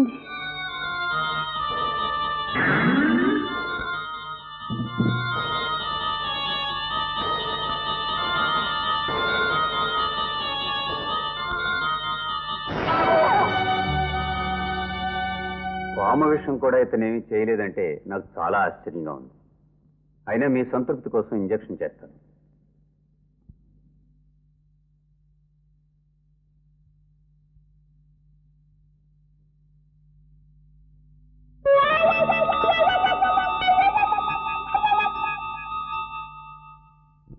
ఉంది వామ విషయం కూడా ఇతనేమి చేయలేదంటే నాకు చాలా ఆశ్చర్యంగా ఉంది. అయినా మీ సంతృప్తి కోసం ఇంజెక్షన్ చేస్తాను.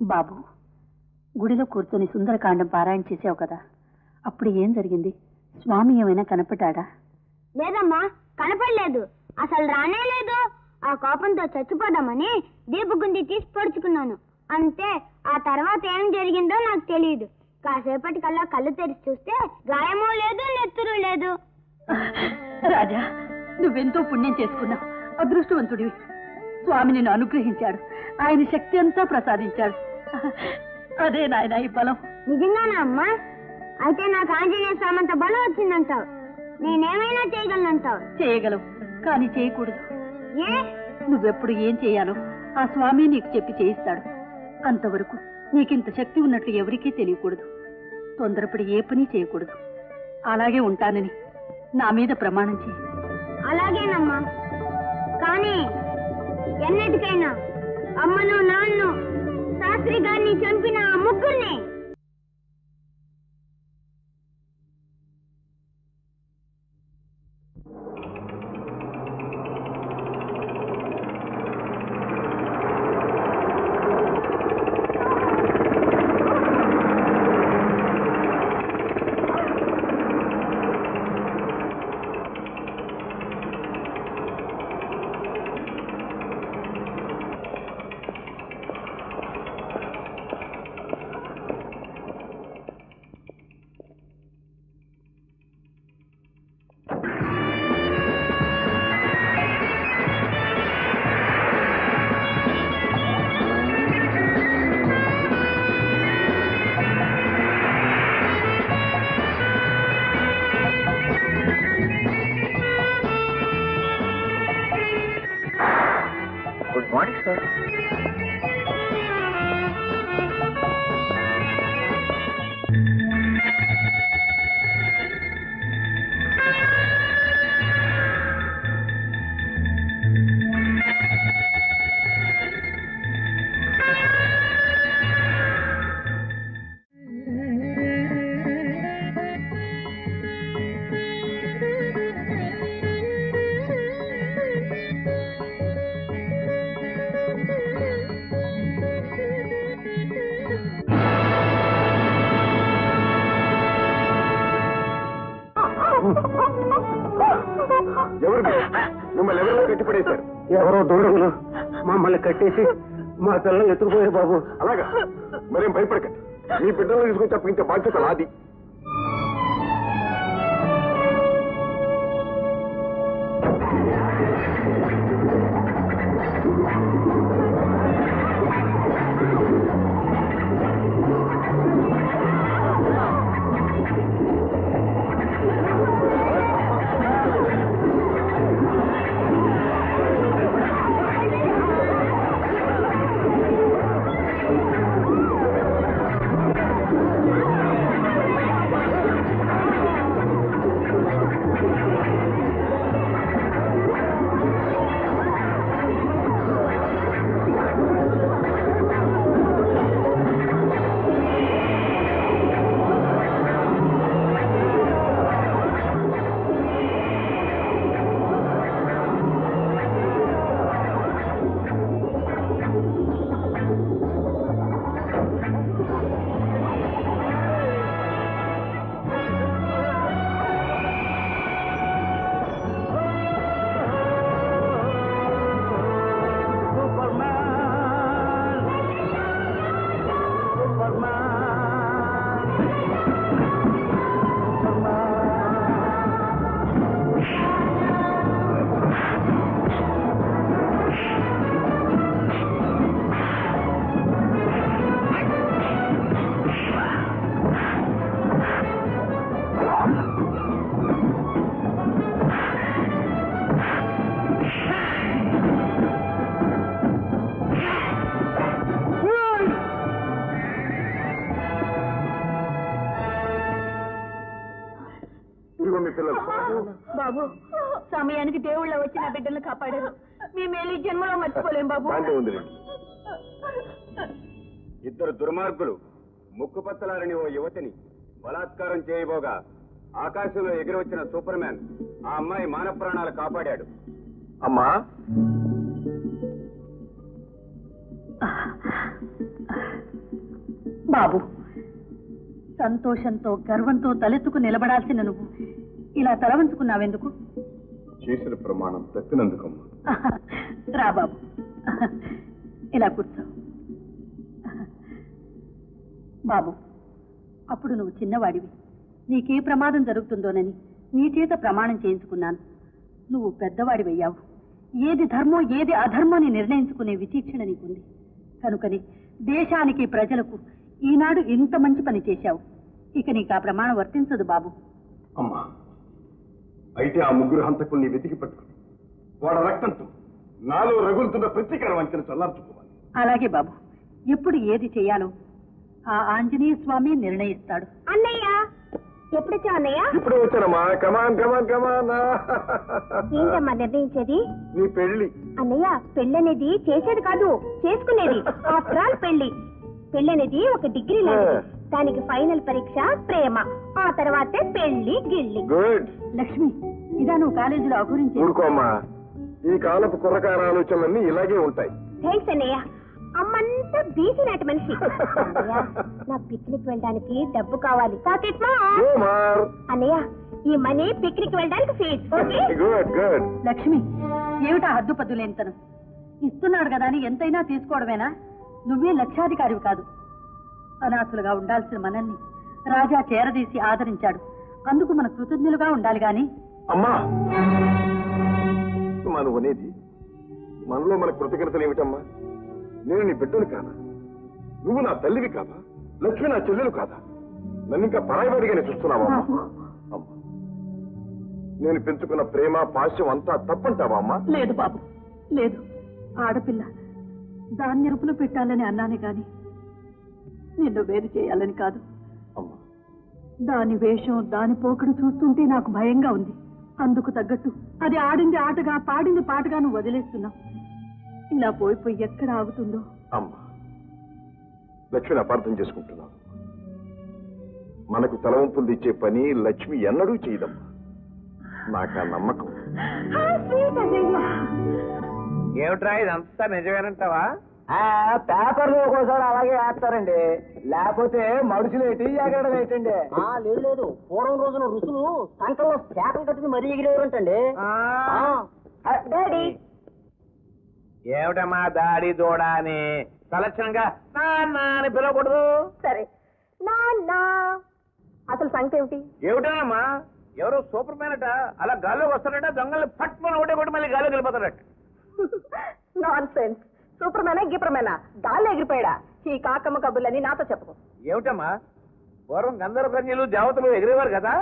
బాబు గుడిలో కూర్చొని సుందరకాండం పారాయణ చేసావు కదా. అప్పుడు ఏం జరిగింది? స్వామి ఏమైనా కనపడ్డా లేదమ్మా కనపడలేదు. అసలు రానే లేదు. ఆ కోపంతో చచ్చిపోదామని దీపగుండి తీసి పొడుచుకున్నాను. అంతే ఆ తర్వాత ఏం జరిగిందో నాకు తెలియదు కాసేపటికల్లా కళ్ళు తెరిచి చూస్తే గాయమూ లేదు నెత్తురు లేదు. రాజా నువ్వెంతో పుణ్యం చేసుకున్నావు. అదృష్టవంతుడివి. స్వామి నిన్ను అనుగ్రహించాడు. ఆయన శక్తి అంతా ప్రసాదించాడు. అదే నాయన ఈ బలం. నిజంగానా అమ్మా? అయితే నాకు ఆంజనేయ స్వామంత బలం వచ్చిందంటావు. నేనేమైనా చేయగలనంటావు? చేయగలవు కానీ చేయకూడదు. ఏ? నువ్వెప్పుడు ఏం చేయాలో ఆ స్వామి నీకు చెప్పి చేయిస్తాడు. అంతవరకు నీకింత శక్తి ఉన్నట్లు ఎవరికీ తెలియకూడదు. తొందరపడి ఏ పని చేయకూడదు. అలాగే ఉంటానని నా మీద ప్రమాణం చేయి. అలాగేనమ్మా. కానీ ఎన్నటికైనా అమ్మను నాన్ను శాస్త్రి గారిని చంపిన ఆ ముగ్గురిని గుడ్ ఎవరో దుండగులు మమ్మల్ని కట్టేసి మా పిల్లల్ని ఎత్తుకుపోయారు బాబు. అలాగా? మరేం భయపడకండి మీ బిడ్డలు తీసుకొచ్చి అప్పగించే బాధ్యత నాది. బాబు. సమయానికి దేవుళ్ళ వచ్చి నా బిడ్డలు కాపాడారు. మేము వెళ్ళి జన్మలో మర్చిపోలేం బాబు. దాంట్లో ఉంది రండి. ఇద్దరు దుర్మార్గులు ముక్కుపచ్చలారని ఓ యువతిని బలాత్కారం చేయబోగా ఆకాశంలో ఎగిరొచ్చిన సూపర్ మ్యాన్ ఆ అమ్మాయి మాన ప్రాణాలు కాపాడాడు. అమ్మా. బాబు సంతోషంతో గర్వంతో తలెత్తుకు నిలబడాల్సిన నువ్వు ఇలా తల వంచుకున్నావెందుకు చేసిన ప్రమాణం తప్పినందుకమ్మా రా బాబు. ఇలా కూర్చో. బాబు అప్పుడు నువ్వు చిన్నవాడివి. నీకే ప్రమాదం జరుగుతుందోనని నీ చేత ప్రమాణం చేయించుకున్నాను. నువ్వు పెద్దవాడివయ్యావు. ఏది ధర్మం ఏది అధర్మం అని నిర్ణయించుకునే విచీక్షణ నీకుంది. కనుకని దేశానికి ప్రజలకు ఈనాడు ఇంత మంచి పని చేశావు. ఇక నీకు ఆ ప్రమాణం వర్తించదు బాబు. అమ్మా అయితే ఆ ముగ్గురు హంతకుల్ని వెతికి పట్టుకుని వాడ రక్తంతో నాలో రగులుతున్న ప్రతీకార వంచన చల్లార్చుకోవాలి. అలాగే బాబు. ఎప్పుడు ఏది చేయాలో ఆ ఆంజనేయ స్వామి నిర్ణయిస్తాడు. అన్నయ్య! ఎప్పుడొచ్చా అన్నయ్య? ఇప్పుడే వచ్చానమ్మా. కమాన్ కమాన్ కమాన్ ఏంటమ్మా నిర్ణయించేది? నీ పెళ్ళి అన్నయ్య పెళ్ళనేది చేసేది కాదు చేసుకునేది. ఆఫ్టర్ ఆల్ పెళ్ళి పెళ్ళనేది ఒక డిగ్రీ లాంటిది. దానికి ఫైనల్ పరీక్ష ప్రేమ. ఆ తర్వాతే పెళ్ళి గిళ్ళి. గుడ్. లక్ష్మి ఇదా నువ్వు కాలేజీలో అగురించి ఊరుకోమ్మా. ఈ కాలపు కుర్రకార ఆలోచనలన్నీ ఇలాగే ఉంటాయి. థ్యాంక్స్ అన్నయ్య. అమ్మంతా బీసీ నాటి మనిషి. అన్నయ్య, నా పిక్నిక్ వెళ్ళడానికి డబ్బు కావాలి. పాకెట్ మా. కుమార్ అన్నయ్య ఈ మనీ పిక్నిక్ వెళ్ళడానికి fees. Okay? Good good. Lakshmi ఏమిటా హద్దుపద్దులేంతను ఇస్తున్నాడు కదా అని ఎంతైనా తీసుకోవడమేనా? నువ్వే లక్షాధికారివి కాదు. అనాథులుగా ఉండాల్సిన మనల్ని రాజా చేరదీసి ఆదరించాడు. అందుకు మన కృతజ్ఞులుగా ఉండాలి గాని. అమ్మా! నువ్వు అనేది మనలో మన కృతజ్ఞతలు ఏమిటమ్మా? నేను నీ బిడ్డను కాదా? నువ్వు నా తల్లివి కాదా? లక్ష్మి నా చెల్లెలు కాదా? నన్ను ఇంకా పరాయివాడిగానే చూస్తున్నావా అమ్మా? అమ్మా! నేను పెంచుకున్న ప్రేమ పాశ్యం అంతా తప్పంటావా అమ్మా? లేదు బాబు లేదు. ఆడపిల్ల దాన్ని ఎరుపులు పెట్టాలని అన్నానే గాని. నిన్ను వేరు చేయాలని కాదు. అమ్మా. దాని వేషం దాని పోకడు చూస్తుంటే నాకు భయంగా ఉంది. అందుకు తగ్గట్టు అది ఆడింది ఆటగా పాడింది పాటగా నువ్వు వదిలేస్తున్నావు ఇలా పోయి పోయి ఎక్కడ ఆగుతుందో? అమ్మా. లక్ష్మిని అపార్థం చేసుకుంటున్నావు. మనకు తలవంపులు తెచ్చే పని లక్ష్మి ఎన్నడూ చేయదమ్మా. నాకు ఆ నమ్మకం ఏమిట్రా ఇదంతా నిజమేనంటావా? పేపర్లు ఒక్కోసారి అలాగే వేస్తారండి. లేకపోతే మడుచులు ఏంటి ఎగరడం ఏంటండి లేదు లేదు. పూర్వం రోజున రుసులు సంకల్లో శాఖలు కట్టుకుని మరీ ఎగిరేవారంటండి. డాడీ. ఏమిటమ్మా దాడి దూడ అని తలక్షణంగా నాన్న అని పిలవకూడదు? సరే. నాన్న అసలు సంగతి ఏమిటి? ఏమిటోనమ్మా ఎవరో సూపర్ మ్యాన్ అట అలా గాల్లోకి వస్తాడట దొంగల్ని ఫట్ మన ఒకటే కొట్టి మళ్ళీ గాల్లో వెళ్ళిపోతాడట. నాన్ సెన్స్ సూపర్ మేనా గిపర్ మేనా గాల్లో ఎగిరిపోయాడా? ఈ కాకమ్మ కబుర్లని నాతో చెప్పకు. ఏమిటమ్మా? పూర్వం గంధర్వ కన్యలు దేవతలు ఎగిరేవారు కదా?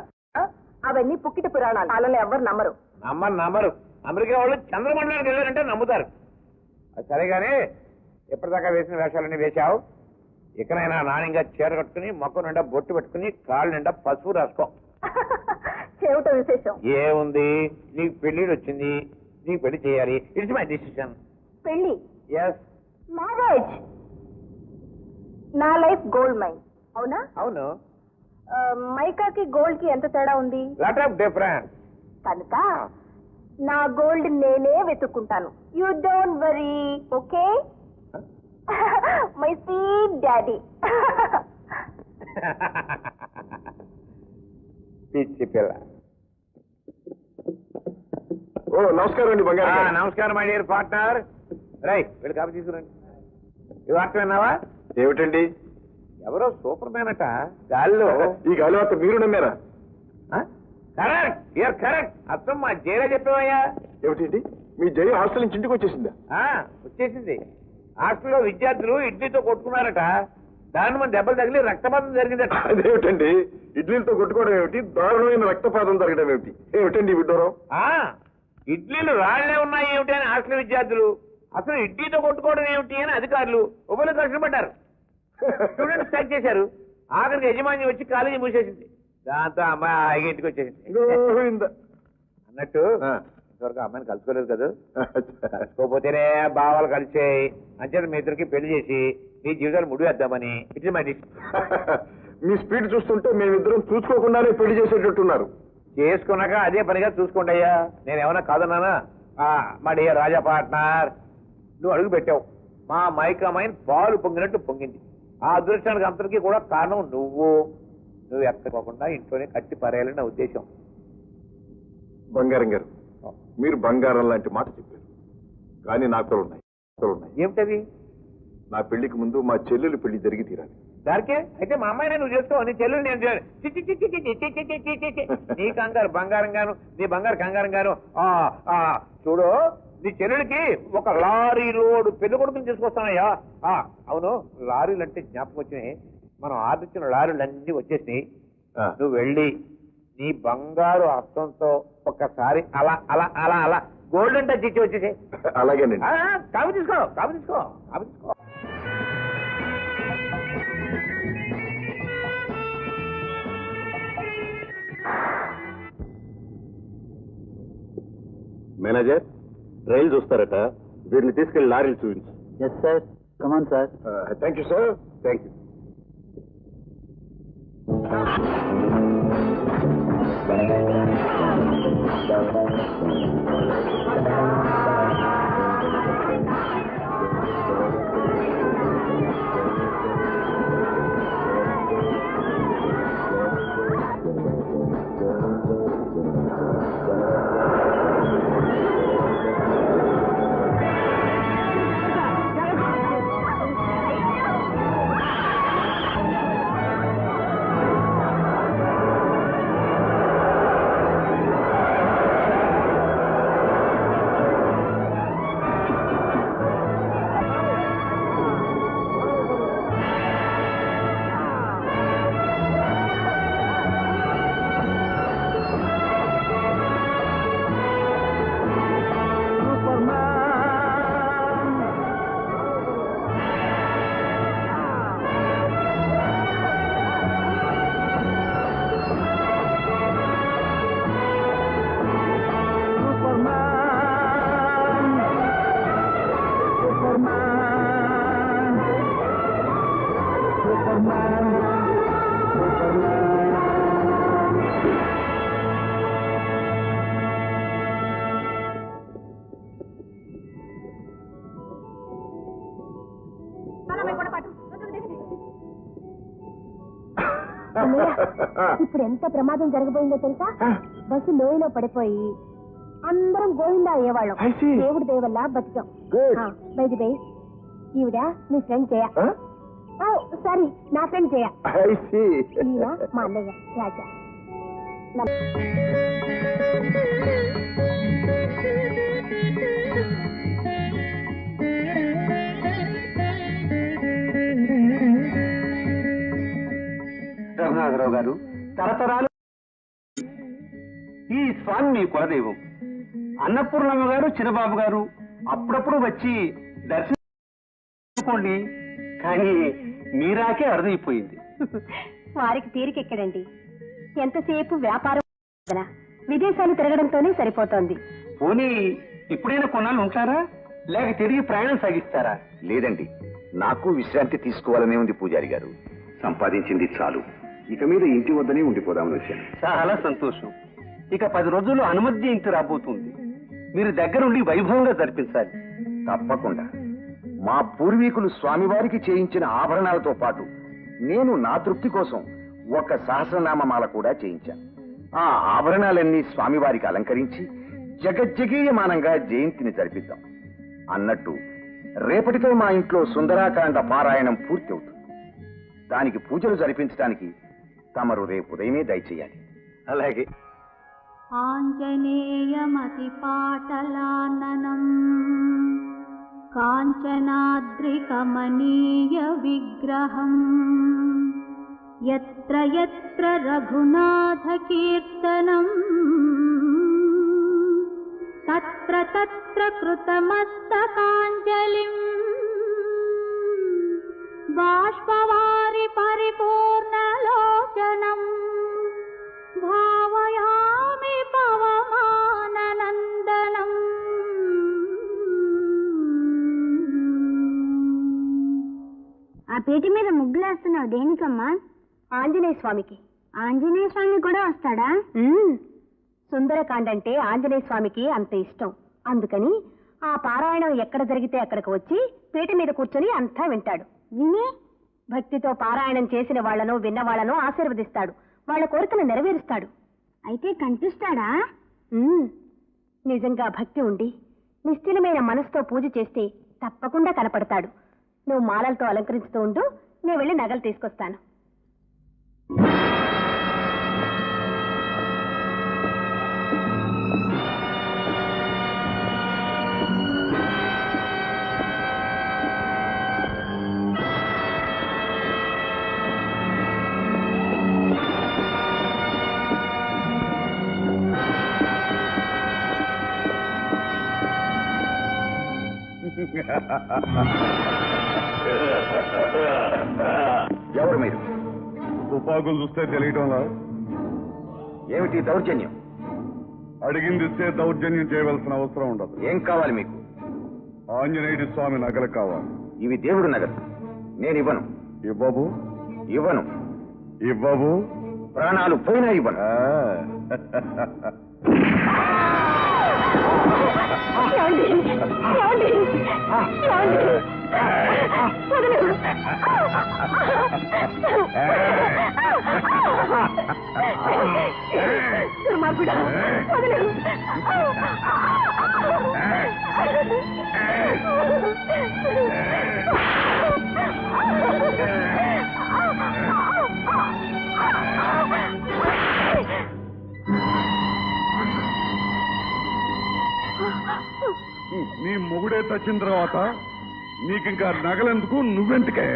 అవన్నీ పుక్కిట పురాణాలు. వాళ్ళని ఎవ్వరు నమ్మరు. నమ్మరు నమ్మరు. అమెరికా వాళ్ళు చంద్రమండలానికి వెళ్ళారంటే నమ్ముతారు. అది సరే కానీ ఎప్పటిదాకా వేసిన వేషాలన్నీ వేశావు? ఇకనైనా నాణ్యంగా చీర కట్టుకుని మొక్క నిండా బొట్టు పెట్టుకుని కాళ్ళు నిండా పసుపు రాసుకో. చెవిట విశేషం. ఏముంది? నీకు పెళ్ళిడు వచ్చింది. నీకు పెళ్ళి చేయాలి. ఇట్స్ మై డిసిషన్ పెళ్ళి ఎస్ మ్యారేజ్ నా లైఫ్ గోల్డ్ మైన్ అవునా? అవును. మైకాకి గోల్డ్కి ఎంత తేడా ఉంది? లాట్ ఆఫ్ డిఫరెన్స్ కనుక నా గోల్డ్ నేనే వెతుక్కుంటాను. You don't worry okay my sweet daddy పిచ్చి పిల్ల. ఓ నమస్కారం అండి బంగారు. నమస్కారం మై డియర్ పార్ట్నర్ రై వీళ్ళు కాపీ తీసుకురండి. ఇది వార్త విన్నావా? ఏమిటండి? ఎవరో సూపర్ మ్యాన్ అట గాల్లో. ఈ గాలివాత మీరు నమ్మారా? Correct you're correct. అర్థం మా జైలా చెప్పావయ్యా. ఏమిటండి? మీ జయ హాస్టల్ నుంచి ఇంటికి వచ్చేసిందా? ఆ, వచ్చేసింది. హాస్టల్లో విద్యార్థులు ఇడ్లీతో కొట్టుకున్నారట. దాని మన దెబ్బలు తగిలి రక్తపాతం జరిగిందట. అదేమిటండి? ఇడ్లీలతో కొట్టుకోవడం ఏమిటి? దారుణమైన రక్తపాతం జరగడం ఏమిటి? ఏమిటండి ఈ విడ్డూరం? ఆ, ఇడ్లీలు రాళ్ళే ఉన్నాయి ఏమిటి అని హాస్టల్ విద్యార్థులు? అసలు ఇడ్లీతో కొట్టుకోవడం ఏమిటి అని అధికారులు ఉభయలు కష్టపడ్డారు స్టూడెంట్స్ స్ట్రైక్ చేశారు. ఆఖరికి యజమాని వచ్చి కాలేజీ మూసేసింది. దాంతో అమ్మాయి హాయిగా ఇంటికి వచ్చేసింది. అన్నట్టు ఆ. ఇంతవరకు అమ్మాయిని కలుసుకోలేదు కదా. కలుసుకోపోతేనే భావాలు కలిసాయి. అంచేత మీ ఇద్దరికి పెళ్ళి చేసి మీ జీవితాలు ముడివేద్దామని ఇట్స్ మై డిసిషన్ మీ స్పీడ్ చూస్తుంటే మేమిద్దరం చూసుకోకుండానే పెళ్ళి చేసేటట్టున్నారు. చేసుకున్నాక అదే పనిగా చూసుకోండి అయ్యా. నేను ఏమన్నా కాదన్నానా? ఆ, మా డియర్ రాజా పార్ట్నర్. నువ్వు అడుగు పెట్టావు మా మైకమైన పాలు పొంగినట్టు పొంగింది ఆ అదృష్టానికి అంతటికీ కూడా కారణం నువ్వు నువ్వు ఎక్కకోకుండా ఇంట్లోనే కట్టి పరేయాలని నా ఉద్దేశం బంగారం గారు మీరు బంగారం లాంటి మాట చెప్పారు కానీ నాకు ఉన్నాయి ఉన్నాయి ఏమిటవి నా పెళ్ళికి ముందు మా చెల్లెలు పెళ్ళి జరిగి తీరాలి దానికే అయితే మా అమ్మాయి నువ్వు చేస్తావు నీ చెల్లెలు నేను నీ కంగారు బంగారం గాను నీ బంగారు కంగారం గాను చూడు నీ చెల్లెడికి ఒక లారీ లోడు పెళ్ళి కొడుకుని తీసుకొస్తానయ్యా. అవును లారీలు అంటే జ్ఞాపకం వచ్చినాయి. మనం ఆర్డర్ ఇచ్చిన లారీలు అన్ని వచ్చేసినాయి. నువ్వు వెళ్ళి నీ బంగారు హస్తంతో ఒక్కసారి అలా అలా అలా అలా గోల్డెన్ టచ్ ఇచ్చి వచ్చేసి అలాగేనండి కాపు తీసుకో కాపు తీసుకో కాపు తీసుకో. మేనేజర్? రైలు చూస్తారట. వీరిని తీసుకెళ్ళి లారీలు చూపించు. Yes sir come on sir thank you sir thank you ఇప్పుడు ఎంత ప్రమాదం జరగబోయిందో తెలుసా? బస్సు లోయలో పడిపోయి అందరం గోవిందా అయ్యేవాళ్ళం. I see. దేవుడి దయ వల్ల బతికాం. Good. బైది బై ఈవిడ మీ ఫ్రెండ్ జయ. సారీ నా ఫ్రెండ్ జయ. ఈయన మా అన్నయ్య రాజా. నమ్- మీ కులదైవం. అన్నపూర్ణమ్మ గారు చిన్నబాబు గారు అప్పుడప్పుడు వచ్చి దర్శించుకోండి. కానీ మీరాకే అరుదైపోయింది. వారికి తీరికెక్కడండి. ఎంతసేపు వ్యాపారం. విదేశాలు తిరగడంతోనే సరిపోతోంది. పోనీ ఇప్పుడైనా కొన్నాళ్ళు ఉంటారా లేక తిరిగి ప్రయాణం సాగిస్తారా? లేదండి. నాకు విశ్రాంతి తీసుకోవాలనే ఉంది పూజారి గారు. సంపాదించింది చాలు. ఇక మీద ఇంటి వద్దనే ఉండిపోదామని వచ్చాను. చాలా సంతోషం. ఇక పది రోజుల్లో అనుమతి జయంతి రాబోతుంది. మీరు దగ్గరుండి వైభవంగా జరిపించాలి. తప్పకుండా. మా పూర్వీకులు స్వామివారికి చేయించిన ఆభరణాలతో పాటు నేను నా తృప్తి కోసం ఒక సహస్రనామమాల కూడా చేయించాను ఆ ఆభరణాలన్నీ స్వామివారికి అలంకరించి జగజ్జగీయమానంగా జయంతిని జరిపిద్దాం. అన్నట్టు రేపటితో మా ఇంట్లో సుందరాకాండ పారాయణం పూర్తి అవుతుంది దానికి పూజలు జరిపించడానికి తమరు రేపు ఉదయమే దయచేయాలి. అలాగే. ఆञ्जनेयमतिपाटलाननम् काञ्चनाद्रिकमनीय विग्रहम् यत्र यत्र रघुनाथकीर्तनम् तत्र तत्र कृतमस्तकाञ्जलिम् बाष्पवारि परिपूर्णलोचनम् పీట మీద ముగ్గులేస్తున్నావు దేనికమ్మా? ఆంజనేయ స్వామికి. ఆంజనేయ స్వామి కూడా వస్తాడా? సుందరకాండ అంటే ఆంజనేయ స్వామికి అంత ఇష్టం. అందుకని ఆ పారాయణం ఎక్కడ జరిగితే అక్కడికి వచ్చి పీట మీద కూర్చొని అంతా వింటాడు. విని? భక్తితో పారాయణం చేసిన వాళ్ళను విన్న వాళ్ళను ఆశీర్వదిస్తాడు. వాళ్ళ కోరికను నెరవేరుస్తాడు. అయితే కనిపిస్తాడా నిజంగా భక్తి ఉండి నిశ్చలమైన మనసుతో పూజ చేస్తే తప్పకుండా కనపడతాడు. నువ్వు మాలలతో అలంకరించుతూ ఉండు నేను వెళ్ళి నగలు తీసుకొస్తాను. ఎవరు మీరు? తుపాకులు చూస్తే తెలియటంలా ఏమిటి దౌర్జన్యం? అడిగింది ఇస్తే దౌర్జన్యం చేయవలసిన అవసరం ఉండదు. ఏం కావాలి మీకు? ఆంజనేయుడి స్వామి నగలు కావాలి. ఇవి దేవుడు నగలు. నేను ఇవ్వను. ఇవ్వబు. ఇవ్వను. ఇవ్వబు. ప్రాణాలు పోయినా ఇవ్వను. ఆ. నీ మొగుడే తచ్చిన తర్వాత నీకింకా నగలెందుకు? నువ్వెందుకే?